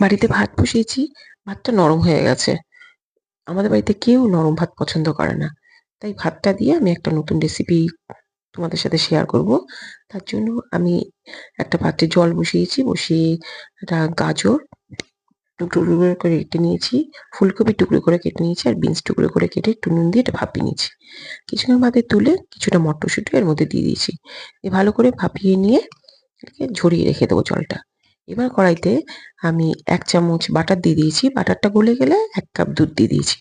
বাড়িতে ভাত বসিয়েছি, ভাতটা নরম হয়ে গেছে। আমাদের বাড়িতে কেউ নরম ভাত পছন্দ করে না। তাই ভাতটা দিয়ে আমি একটা নতুন রেসিপি তোমাদের সাথে শেয়ার করব। তার জন্য আমি একটা পাত্রে জল বসিয়েছি, বসিয়ে একটা গাজর টুকরো টুকরো করে কেটে নিয়েছি ফুলকপি টুকরো করে কেটে নিয়েছি আর বিনস টুকরো করে কেটে একটু নুন দিয়ে এটা ভাপিয়ে নিয়েছি। কিছুক্ষণ বাদে তুলে কিছুটা মটরশুঁটি এর মধ্যে দিয়ে দিয়েছি। দিয়ে ভালো করে ভাপিয়ে নিয়ে ঝরিয়ে রেখে দেবো জলটা। এবার কড়াইতে আমি এক চামচ বাটার দিয়ে দিয়েছি। বাটারটা গলে গেলে এক কাপ দুধ দিয়ে দিয়েছি।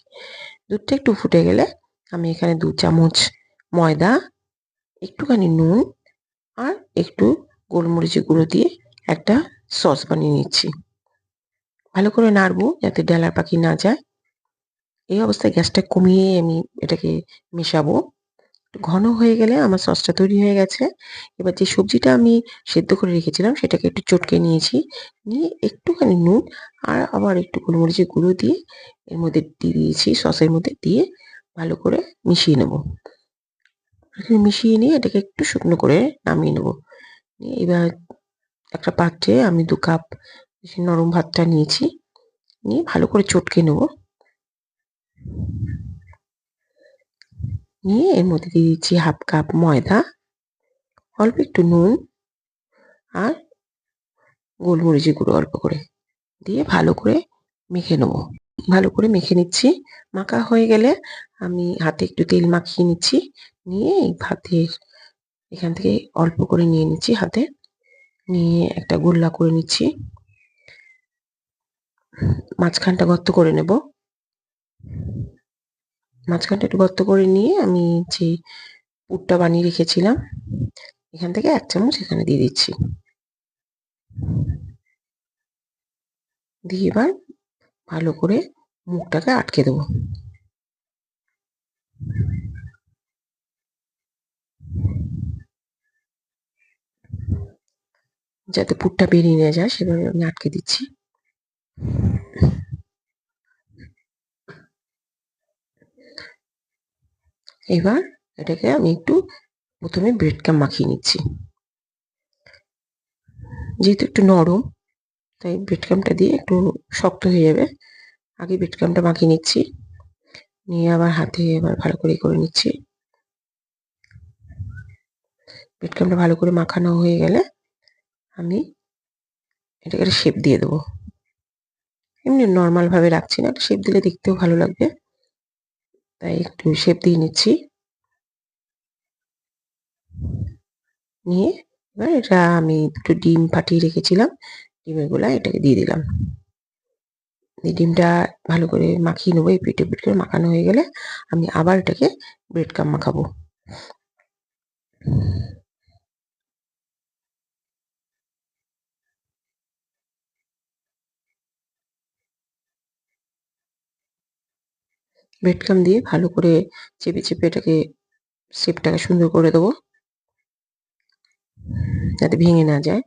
দুধটা একটু ফুটে গেলে আমি এখানে দু চামচ ময়দা, একটুখানি নুন আর একটু গোলমরিচের গুঁড়ো দিয়ে একটা সস বানিয়ে নিচ্ছি। ভালো করে নাড়বো যাতে ডেলার পাখি না যায়। এই অবস্থায় গ্যাসটা কমিয়ে আমি এটাকে মেশাবো। ঘন হয়ে গেলে আমার সসটা তৈরি হয়ে গেছে। এবার যে সবজিটা আমি সেদ্ধ করে রেখেছিলাম সেটাকে একটু চটকে নিয়েছি। নিয়ে একটুখানি নুন আর আবার একটু গোলমরিচের গুঁড়ো দিয়ে এর মধ্যে দিয়ে দিয়েছি, সসের মধ্যে দিয়ে ভালো করে মিশিয়ে নেব। মিশিয়ে নিয়ে এটাকে একটু শুকনো করে নামিয়ে নেব। নিয়ে এবার একটা পাত্রে আমি দু কাপ নরম ভাতটা নিয়েছি। নিয়ে ভালো করে চটকে নেব। নিয়ে এর মধ্যে দিয়ে দিচ্ছি হাফ কাপ ময়দা, অল্প একটু নুন আর গোলমরিচের গুঁড়ো অল্প করে দিয়ে ভালো করে মেখে নেব। ভালো করে মেখে নিচ্ছি। মাখা হয়ে গেলে আমি হাতে একটু তেল মাখিয়ে নিচ্ছি। নিয়ে ভাতের এখান থেকে অল্প করে নিয়ে নিচ্ছি হাতে। নিয়ে একটা গোল্লা করে নিচ্ছি। মাঝখানটা গর্ত করে নেব। মাঝখানটা একটু গর্ত করে নিয়ে আমি যে পুরটা বানিয়ে রেখেছিলাম, এখান থেকে এক চামচ এখানে দিয়ে দিচ্ছি। দিয়ে এবার ভালো করে মুখটাকে আটকে দেবো। যাতে পুরটা বেরিয়ে না যায়, সেভাবে আমি আটকে দিচ্ছি। এবার এটাকে আমি একটু প্রথমে ব্রেড ক্যাম মাখিয়ে নিচ্ছি। যেহেতু একটু নরম, তাই ব্রেড ক্যামটা দিয়ে একটু শক্ত হয়ে যাবে। আগে ব্রেড ক্যামটা মাখিয়ে নিচ্ছি। নিয়ে আবার হাতে এবার ভালো করে করে নিচ্ছি। ব্রেড ক্যামটা ভালো করে মাখানো হয়ে গেলে আমি এটাকে একটা শেপ দিয়ে দেবো। এমনি নর্মালভাবে রাখছি না, একটা শেপ দিলে দেখতেও ভালো লাগবে। তাই একটু শেপ দিয়ে নিচ্ছি। নিয়ে এবার এটা আমি দুটো ডিম ফাটিয়ে রেখেছিলাম, ডিমের এটাকে দিয়ে দিলাম। ডিমটা ভালো করে মাখিয়ে নেব, এই পিঠে পিঠ করে মাখানো হয়ে গেলে আমি আবার এটাকে ব্রেড কাম মাখাবো। ব্রেডক্রাম দিয়ে ভালো করে চেপে চেপে এটাকে শেপটাকে সুন্দর করে দেবো। যাতে ভেঙে না যায়।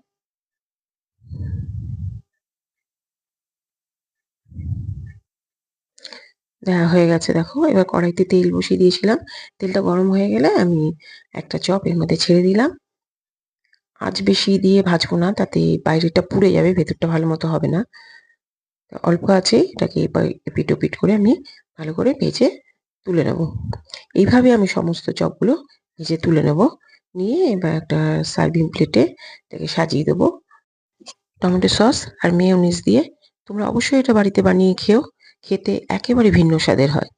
দেখা হয়ে গেছে দেখো, এবার কড়াইতে তেল বসিয়ে দিয়েছিলাম। তেলটা গরম হয়ে গেলে আমি একটা চপ এর মধ্যে ছেড়ে দিলাম। আজ বেশি দিয়ে ভাজবো না, তাতে বাইরেটা পুড়ে যাবে, ভেতরটা ভালো মতো হবে না। অল্প আছে, এটাকে এপিট ওপিট করে আমি ভালো করে ভেজে তুলে নেব। এইভাবে আমি সমস্ত চপগুলো ভেজে তুলে নেব। নিয়ে এবার একটা সার্ভিং প্লেটে এটাকে সাজিয়ে দেবো। টমেটো সস আর মেয়োনিজ দিয়ে তোমরা অবশ্যই এটা বাড়িতে বানিয়ে খেও। খেতে একেবারে ভিন্ন স্বাদের হয়।